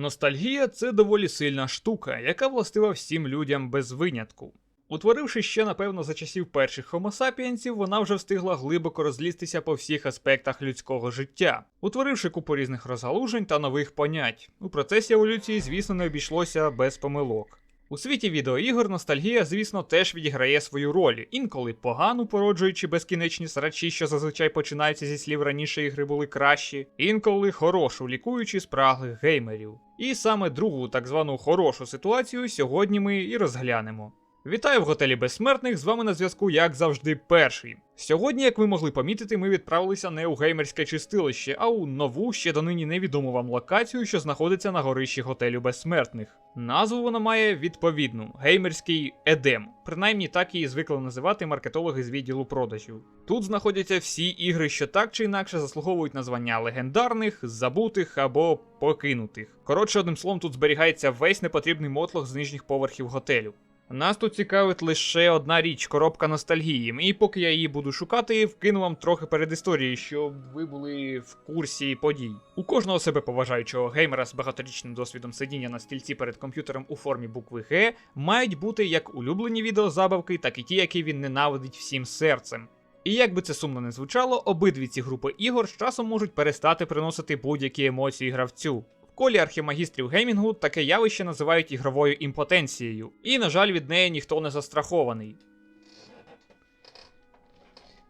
Ностальгія це доволі сильна штука, яка властива всім людям без винятку. Утворивши ще, напевно, за часів перших Homo вона вже встигла глибоко розлізтися по всіх аспектах людського життя, утворивши купу різних розгалужень та нових понять. У процесі еволюції, звісно, не обійшлося без помилок. У світі відеоігор ностальгія, звісно, теж відіграє свою роль, інколи погану, породжуючи безкінечні срачі, що зазвичай починаються зі слів раніше ігри були кращі, інколи хорошу, лікуючи спраглих геймерів. І саме другу так звану хорошу ситуацію сьогодні ми і розглянемо. Вітаю в готелі безсмертних. З вами на зв'язку, як завжди, перший. Сьогодні, як ви могли помітити, ми відправилися не у геймерське чистилище, а у нову, ще донині невідому вам локацію, що знаходиться на горищі готелю безсмертних. Назву вона має відповідну геймерський едем. Принаймні так її звикли називати маркетологи з відділу продажів. Тут знаходяться всі ігри, що так чи інакше заслуговують на звання легендарних, забутих або покинутих. Коротше, одним словом, тут зберігається весь непотрібний мотлох з нижніх поверхів готелю. Нас тут цікавить лише одна річ коробка ностальгії. І поки я її буду шукати, вкину вам трохи перед історією, щоб ви були в курсі подій. У кожного себе поважаючого геймера з багаторічним досвідом сидіння на стільці перед комп'ютером у формі букви Г мають бути як улюблені відеозабавки, так і ті, які він ненавидить всім серцем. І як би це сумно не звучало, обидві ці групи ігор з часом можуть перестати приносити будь-які емоції гравцю. Колі архімагістрів геймінгу таке явище називають ігровою імпотенцією, і, на жаль, від неї ніхто не застрахований.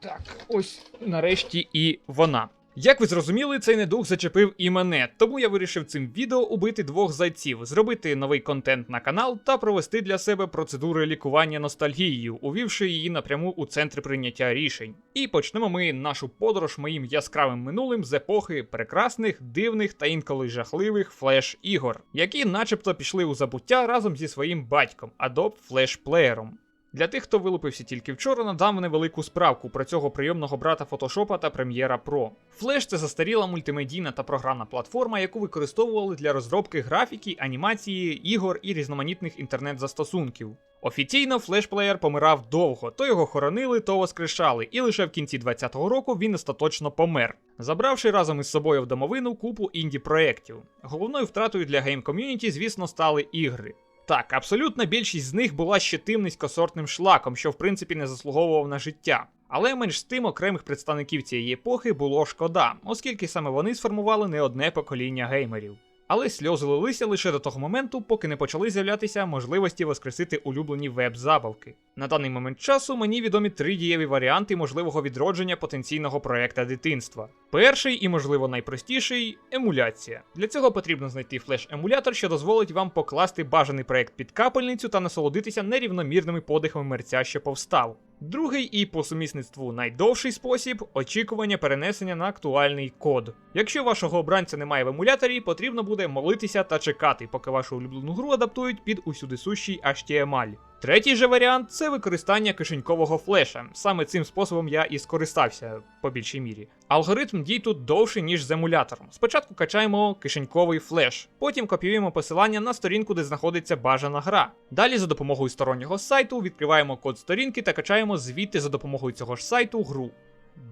Так, ось нарешті і вона. Як ви зрозуміли, цей недух зачепив і мене, тому я вирішив цим відео убити двох зайців, зробити новий контент на канал та провести для себе процедури лікування ностальгією, увівши її напряму у центр прийняття рішень. І почнемо ми нашу подорож моїм яскравим минулим з епохи прекрасних, дивних та інколи жахливих флеш-ігор, які начебто пішли у забуття разом зі своїм батьком Adobe Flash Player. Для тих, хто вилупився тільки вчора, надам невелику справку про цього прийомного брата Photoshop та Premiere Pro. Flash – це застаріла мультимедійна та програмна платформа, яку використовували для розробки графіки, анімації, ігор і різноманітних інтернет-застосунків. Офіційно флешплеєр помирав довго, то його хоронили, то воскрешали, і лише в кінці 2020 року він остаточно помер, забравши разом із собою в домовину купу інді-проєктів. Головною втратою для гейм-ком'юніті, звісно, стали ігри. Так, абсолютна більшість з них була ще тим низькосортним шлаком, що в принципі не заслуговував на життя. Але менш з тим окремих представників цієї епохи було шкода, оскільки саме вони сформували не одне покоління геймерів. Але сльози лилися лише до того моменту, поки не почали з'являтися можливості воскресити улюблені веб-забавки. На даний момент часу мені відомі три дієві варіанти можливого відродження потенційного проекта дитинства. Перший і, можливо, найпростіший емуляція. Для цього потрібно знайти флеш-емулятор, що дозволить вам покласти бажаний проект під капельницю та насолодитися нерівномірними подихами мерця, що повстав. Другий і по сумісництву найдовший спосіб очікування перенесення на актуальний код. Якщо вашого обранця немає в емуляторі, потрібно буде молитися та чекати, поки вашу улюблену гру адаптують під усюдисущий HTML. Третій же варіант це використання кишенькового флеша. Саме цим способом я і скористався по більшій мірі. Алгоритм дій тут довший, ніж з емулятором. Спочатку качаємо кишеньковий флеш, потім копіюємо посилання на сторінку, де знаходиться бажана гра. Далі за допомогою стороннього сайту відкриваємо код сторінки та качаємо звідти за допомогою цього ж сайту гру.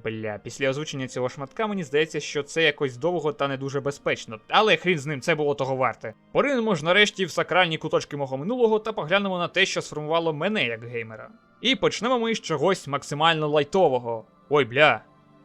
Бля, після озвучення цього шматка мені здається, що це якось довго та не дуже безпечно. Але хрін з ним, це було того варте. Поринемо ж нарешті в сакральні куточки мого минулого та поглянемо на те, що сформувало мене як геймера. І почнемо ми з чогось максимально лайтового. Ой бля.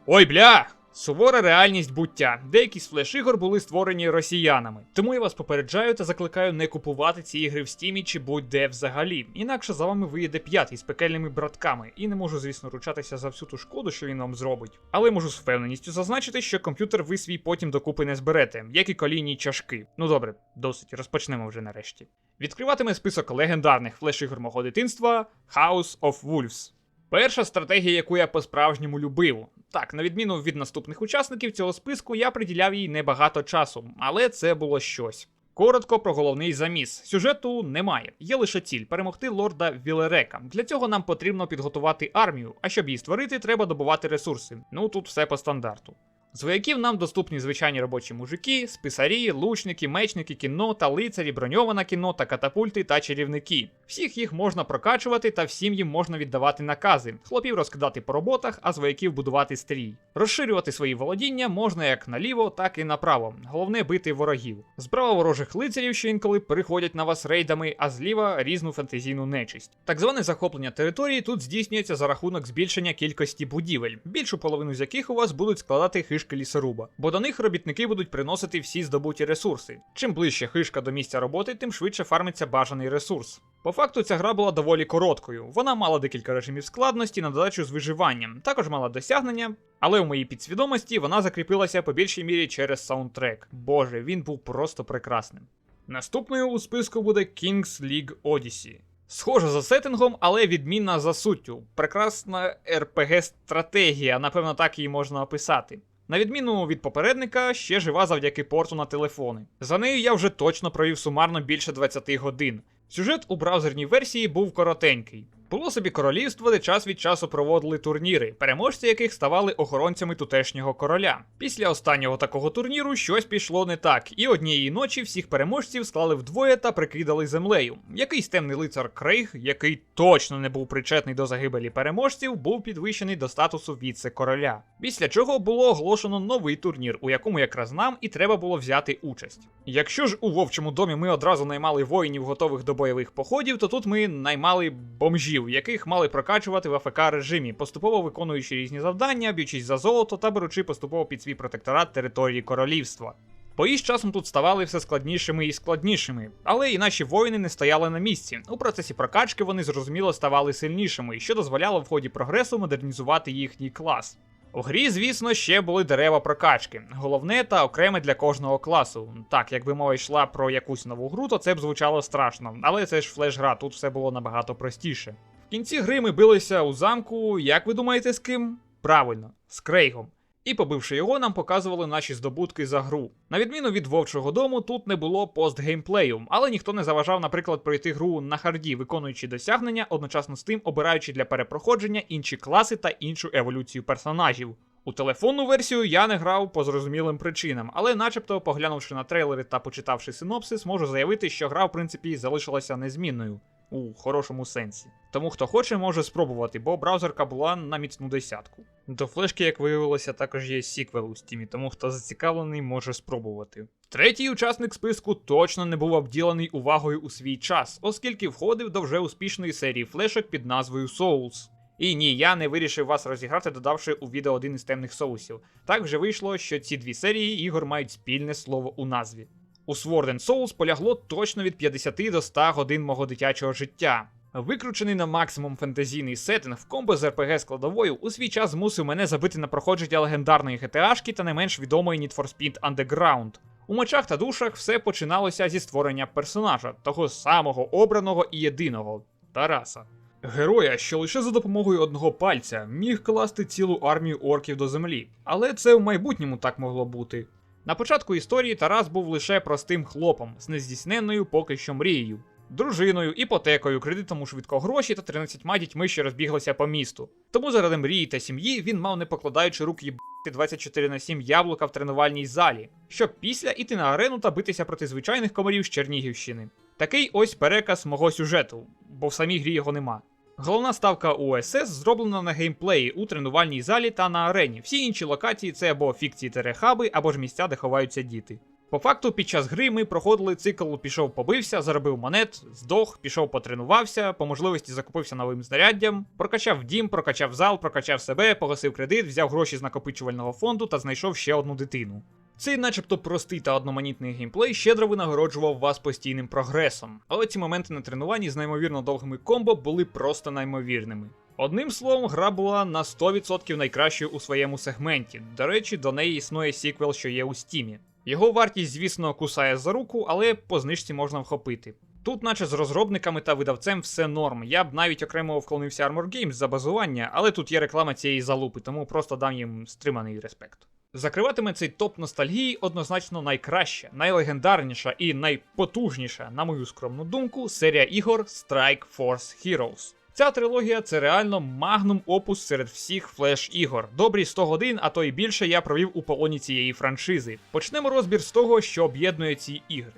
Ой бля! Сувора реальність буття. Деякі з флеш-ігор були створені росіянами. Тому я вас попереджаю та закликаю не купувати ці ігри в стімі чи будь-де взагалі. Інакше за вами виїде п'ятий з пекельними братками, і не можу, звісно, ручатися за всю ту шкоду, що він вам зробить. Але можу з впевненістю зазначити, що комп'ютер ви свій потім докупи не зберете, як і колійні чашки. Ну добре, досить, розпочнемо вже нарешті. Відкриватиме список легендарних флеш-ігор мого дитинства House of Wolves. Перша стратегія, яку я по-справжньому любив. Так, на відміну від наступних учасників цього списку, я приділяв їй небагато часу, але це було щось. Коротко про головний заміс. Сюжету немає, є лише ціль перемогти лорда Вілерека. Для цього нам потрібно підготувати армію, а щоб її створити, треба добувати ресурси. Ну тут все по стандарту. З вояків нам доступні звичайні робочі мужики, списарі, лучники, мечники, кіно та лицарі, броньована кіно та катапульти та чарівники. Всіх їх можна прокачувати та всім їм можна віддавати накази, хлопів розкидати по роботах, а з вояків будувати стрій. Розширювати свої володіння можна як наліво, так і направо. Головне бити ворогів. Справа ворожих лицарів, що інколи переходять на вас рейдами, а зліва різну фантазійну нечисть. Так зване захоплення території тут здійснюється за рахунок збільшення кількості будівель, більшу половину з яких у вас будуть складати хишки лісоруба, бо до них робітники будуть приносити всі здобуті ресурси. Чим ближче хишка до місця роботи, тим швидше фармиться бажаний ресурс. По факту ця гра була доволі короткою. Вона мала декілька режимів складності на додачу з виживанням, також мала досягнення, але в моїй підсвідомості вона закріпилася по більшій мірі через саундтрек. Боже, він був просто прекрасним. Наступною у списку буде King's League Odyssey. Схожа за сеттингом, але відмінна за суттю. Прекрасна РПГ-стратегія, напевно, так її можна описати. На відміну від попередника, ще жива завдяки порту на телефони. За нею я вже точно провів сумарно більше 20 годин. Сюжет у браузерній версії був коротенький. Було собі королівство, де час від часу проводили турніри, переможці яких ставали охоронцями тутешнього короля. Після останнього такого турніру щось пішло не так, і однієї ночі всіх переможців склали вдвоє та прикидали землею. Якийсь темний лицар Крейг, який точно не був причетний до загибелі переможців, був підвищений до статусу віце-короля. Після чого було оголошено новий турнір, у якому якраз нам і треба було взяти участь. Якщо ж у вовчому домі ми одразу наймали воїнів, готових до бойових походів, то тут ми наймали бомжів, яких мали прокачувати в АФК режимі, поступово виконуючи різні завдання, б'ючись за золото та беручи поступово під свій протекторат території королівства. Бої з часом тут ставали все складнішими і складнішими, але і наші воїни не стояли на місці. У процесі прокачки вони зрозуміло ставали сильнішими, що дозволяло в ході прогресу модернізувати їхній клас. У грі, звісно, ще були дерева прокачки, головне та окреме для кожного класу. Так, якби мова йшла про якусь нову гру, то це б звучало страшно, але це ж флеш-гра, тут все було набагато простіше. В кінці гри ми билися у замку, як ви думаєте, з ким? Правильно, з Крейгом. І побивши його, нам показували наші здобутки за гру. На відміну від вовчого дому, тут не було постгеймплею, але ніхто не заважав, наприклад, пройти гру на харді, виконуючи досягнення, одночасно з тим обираючи для перепроходження інші класи та іншу еволюцію персонажів. У телефонну версію я не грав по зрозумілим причинам, але, начебто, поглянувши на трейлери та почитавши синопсис, можу заявити, що гра, в принципі, залишилася незмінною у хорошому сенсі. Тому хто хоче, може спробувати, бо браузерка була на міцну десятку. До флешки, як виявилося, також є сіквел у стімі, тому хто зацікавлений, може спробувати. Третій учасник списку точно не був обділений увагою у свій час, оскільки входив до вже успішної серії флешок під назвою Souls. І ні, я не вирішив вас розіграти, додавши у відео один із темних соусів. Так вже вийшло, що ці дві серії ігор мають спільне слово у назві. У Sword and Souls полягло точно від 50 до 100 годин мого дитячого життя. Викручений на максимум фентезійний сеттинг комбо з RPG складовою у свій час змусив мене забити на проходження легендарної GTA-шки та не менш відомої Need for Speed Underground. У мечах та душах все починалося зі створення персонажа, того самого обраного і єдиного Тараса. Героя, що лише за допомогою одного пальця міг класти цілу армію орків до землі. Але це в майбутньому так могло бути. На початку історії Тарас був лише простим хлопом з нездійсненною поки що мрією, дружиною, іпотекою, кредитом у швидко гроші та 13 дітьми, що розбіглися по місту. Тому заради мрії та сім'ї він мав не покладаючи рук їбати 24 на 7 яблука в тренувальній залі, щоб після іти на арену та битися проти звичайних комарів з Чернігівщини. Такий ось переказ мого сюжету, бо в самій грі його нема. Головна ставка УСС зроблена на геймплеї у тренувальній залі та на арені. Всі інші локації це або фікції терехаби, або ж місця, де ховаються діти. По факту, під час гри ми проходили цикл пішов побився, заробив монет, здох, пішов потренувався, по можливості закупився новим знаряддям, прокачав дім, прокачав зал, прокачав себе, погасив кредит, взяв гроші з накопичувального фонду та знайшов ще одну дитину. Цей, начебто, простий та одноманітний геймплей щедро винагороджував вас постійним прогресом, але ці моменти на тренуванні з неймовірно довгими комбо були просто неймовірними. Одним словом, гра була на 100% найкращою у своєму сегменті. До речі, до неї існує сіквел, що є у стімі. Його вартість, звісно, кусає за руку, але по знижці можна вхопити. Тут, наче з розробниками та видавцем, все норм. Я б навіть окремо вклонився Armor Games за базування, але тут є реклама цієї залупи, тому просто дам їм стриманий респект. Закриватиме цей топ ностальгії однозначно найкраща, найлегендарніша і найпотужніша, на мою скромну думку, серія ігор Strike Force Heroes. Ця трилогія це реально магнум опус серед всіх флеш-ігор. Добрі 100 годин, а то й більше я провів у полоні цієї франшизи. Почнемо розбір з того, що об'єднує ці ігри.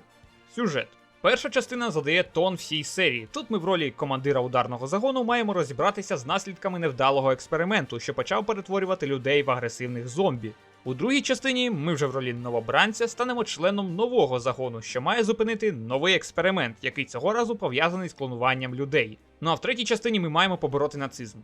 Сюжет. Перша частина задає тон всій серії. Тут ми в ролі командира ударного загону маємо розібратися з наслідками невдалого експерименту, що почав перетворювати людей в агресивних зомбі. У другій частині ми вже в ролі новобранця станемо членом нового загону, що має зупинити новий експеримент, який цього разу пов'язаний з клонуванням людей. Ну а в третій частині ми маємо побороти нацизм.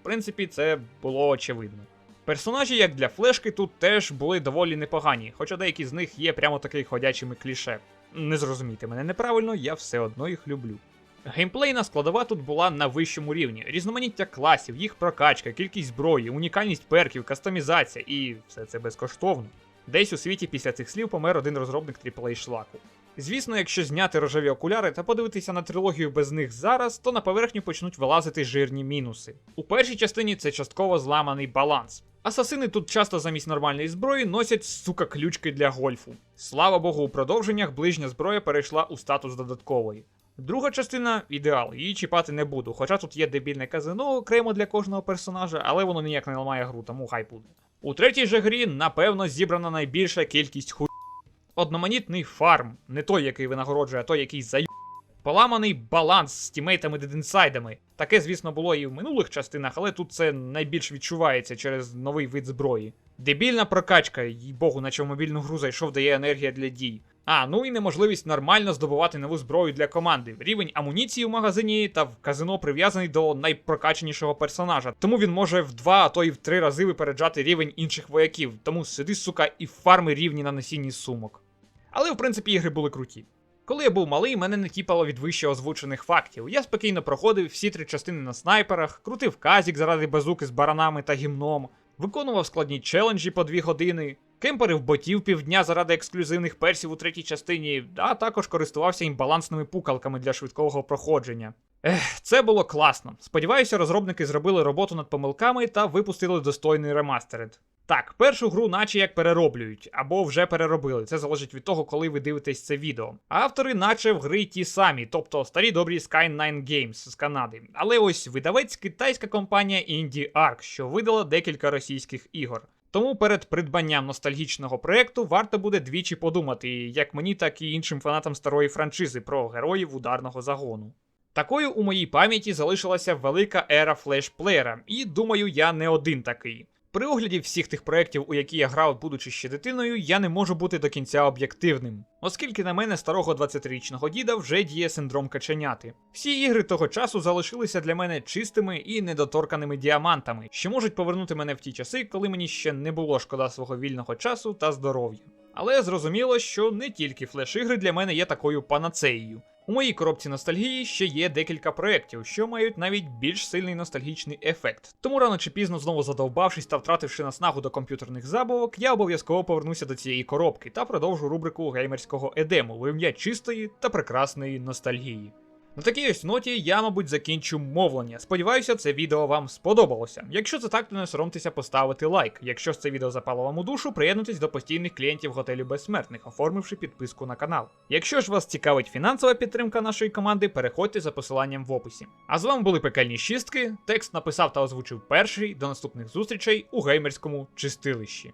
В принципі, це було очевидно. Персонажі, як для флешки, тут теж були доволі непогані, хоча деякі з них є прямо таки ходячими кліше. Не зрозумійте мене неправильно, я все одно їх люблю. Геймплейна складова тут була на вищому рівні: різноманіття класів, їх прокачка, кількість зброї, унікальність перків, кастомізація і все це безкоштовно. Десь у світі після цих слів помер один розробник AAA шлаку. Звісно, якщо зняти рожеві окуляри та подивитися на трилогію без них зараз, то на поверхню почнуть вилазити жирні мінуси. У першій частині це частково зламаний баланс. Асасини тут часто замість нормальної зброї носять сука ключки для гольфу. Слава Богу, у продовженнях ближня зброя перейшла у статус додаткової. Друга частина ідеал, її чіпати не буду, хоча тут є дебільне казино окремо для кожного персонажа, але воно ніяк не ламає гру, тому хай буде. У третій же грі, напевно, зібрана найбільша кількість ху. Одноманітний фарм, не той, який винагороджує, а той, який заю. Поламаний баланс з тімейтами дедінсайдами. Таке, звісно, було і в минулих частинах, але тут це найбільш відчувається через новий вид зброї. Дебільна прокачка, їй богу, наче в мобільну гру зайшов дає енергія для дій. А, ну і неможливість нормально здобувати нову зброю для команди. Рівень амуніції в магазині та в казино прив'язаний до найпрокаченішого персонажа, тому він може в два, а то й в три рази випереджати рівень інших вояків. Тому сиди, сука, і фарми рівні на носінні сумок. Але в принципі ігри були круті. Коли я був малий, мене не тіпало від вище озвучених фактів. Я спокійно проходив всі три частини на снайперах, крутив казік заради базуки з баранами та гімном, виконував складні челенджі по дві години, кемперив ботів півдня заради ексклюзивних персів у третій частині, а також користувався імбалансними пукалками для швидкого проходження. Ех, це було класно. Сподіваюся, розробники зробили роботу над помилками та випустили достойний ремастеред. Так, першу гру наче як перероблюють, або вже переробили. Це залежить від того, коли ви дивитесь це відео. Автори, наче в гри ті самі, тобто старі добрі Sky9 Games з Канади. Але ось видавець китайська компанія Indie Arc, що видала декілька російських ігор. Тому перед придбанням ностальгічного проекту варто буде двічі подумати, як мені, так і іншим фанатам старої франшизи про героїв ударного загону. Такою у моїй пам'яті залишилася велика ера флешплеєра, і думаю, я не один такий. При огляді всіх тих проєктів, у які я грав, будучи ще дитиною, я не можу бути до кінця об'єктивним, оскільки на мене старого 20-річного діда вже діє синдром каченяти. Всі ігри того часу залишилися для мене чистими і недоторканими діамантами, що можуть повернути мене в ті часи, коли мені ще не було шкода свого вільного часу та здоров'я. Але зрозуміло, що не тільки флеш-ігри для мене є такою панацеєю. У моїй коробці ностальгії ще є декілька проєктів, що мають навіть більш сильний ностальгічний ефект. Тому рано чи пізно, знову задовбавшись та втративши наснагу до комп'ютерних забавок, я обов'язково повернуся до цієї коробки та продовжу рубрику геймерського едему в ім'я чистої та прекрасної ностальгії. На такій ось ноті я, мабуть, закінчу мовлення. Сподіваюся, це відео вам сподобалося. Якщо це так, то не соромтеся поставити лайк. Якщо ж це відео запало вам у душу, приєднуйтесь до постійних клієнтів готелю безсмертних, оформивши підписку на канал. Якщо ж вас цікавить фінансова підтримка нашої команди, переходьте за посиланням в описі. А з вами були пекельні шістки. Текст написав та озвучив перший. До наступних зустрічей у геймерському чистилищі.